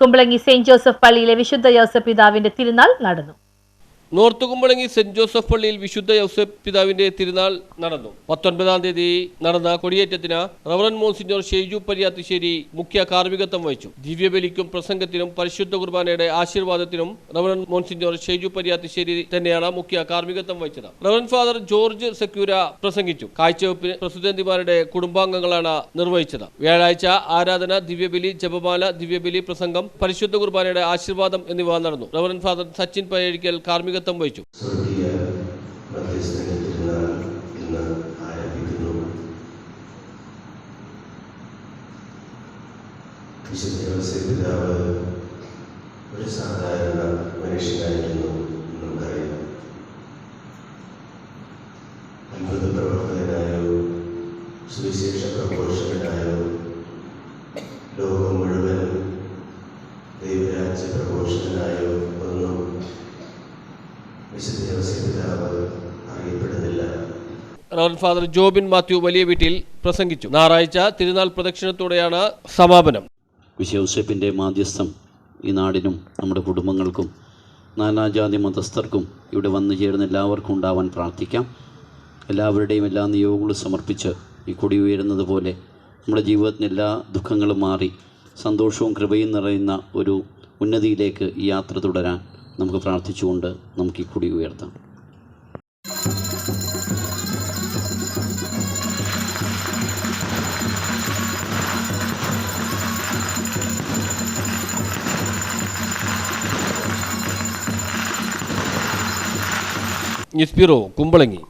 Kumbalangi Saint Joseph പള്ളിയിലെ വിശുദ്ധ Joseph പിതാവിന്റെ തിരുനാൾ നടന്നു. നോർത്ത് കുമ്പളങ്ങി സെന്റ് ജോസഫ് പള്ളിയിൽ വിശുദ്ധ യൗസഫ് പിതാവിന്റെ തിരുനാൾ നടന്നു. പത്തൊൻപതാം തീയതി നടന്ന കൊടിയേറ്റത്തിന് റവറൻ മോൻസിഞ്ഞോർ ഷെയ്ജു പരിയാത്തിശ്ശേരി മുഖ്യ കാർമ്മികത്വം വഹിച്ചു. ദിവ്യബലിക്കും പ്രസംഗത്തിനും പരിശുദ്ധ കുർബാനയുടെ ആശീർവാദത്തിനും റവറൻ മോൻസിഞ്ഞോർ ഷെയ്ജു പരിയാത്തിശ്ശേരി തന്നെയാണ് മുഖ്യ കാർമ്മികത്വം വഹിച്ചത്. റവറൻ ഫാദർ ജോർജ് സെക്യൂര പ്രസംഗിച്ചു. കാഴ്ചവെപ്പിന് പ്രസിദ്ധന്തിമാരുടെ കുടുംബാംഗങ്ങളാണ് നിർവഹിച്ചത്. വ്യാഴാഴ്ച ആരാധന ദിവ്യബലി ജപമാല ദിവ്യബലി പ്രസംഗം പരിശുദ്ധ കുർബാനയുടെ ആശീർവാദം എന്നിവ നടന്നു. റവറൻ ഫാദർ സച്ചിൻ പഴയഴിക്കൽ കാർമ്മികത്വം വഹിച്ചു ഒരു സാധാരണ മനുഷ്യനായിരുന്നു നമുക്കറിയാം അത്ഭുത പ്രവർത്തകനായോ സുവിശേഷ പ്രഘോഷകനായോ ലോകം മുഴുവൻ ദൈവരാജ്യ പ്രഘോഷകനായോ വിശുദ്ധ അറിയപ്പെടുന്നില്ല. റവറൻ ഫാദർ ജോബിൻ മാത്യു വലിയ വീട്ടിൽ പ്രസംഗിച്ചു. ഞായറാഴ്ച തിരുനാൾ പ്രദക്ഷിണത്തോടെയാണ് സമാപനം. വിശ്വസിപ്പിന്റെ മാധ്യസ്ഥം ഈ നാടിനും നമ്മുടെ കുടുംബങ്ങൾക്കും നാനാജാതി മതസ്ഥർക്കും ഇവിടെ വന്നു ചേരുന്ന എല്ലാവർക്കും ഉണ്ടാവാൻ പ്രാർത്ഥിക്കാം. എല്ലാവരുടെയും എല്ലാ നിയോഗങ്ങളും സമർപ്പിച്ച് ഈ കൊടി ഉയരുന്നത് പോലെ നമ്മുടെ ജീവിതത്തിന് എല്ലാ ദുഃഖങ്ങളും മാറി സന്തോഷവും കൃപയും നിറയുന്ന ഒരു ഉന്നതിയിലേക്ക് ഈ യാത്ര തുടരാൻ നമുക്ക് പ്രാർത്ഥിച്ചുകൊണ്ട് നമുക്ക് ഈ കുടി ഉയർത്താം. News bureau Kumbalangi.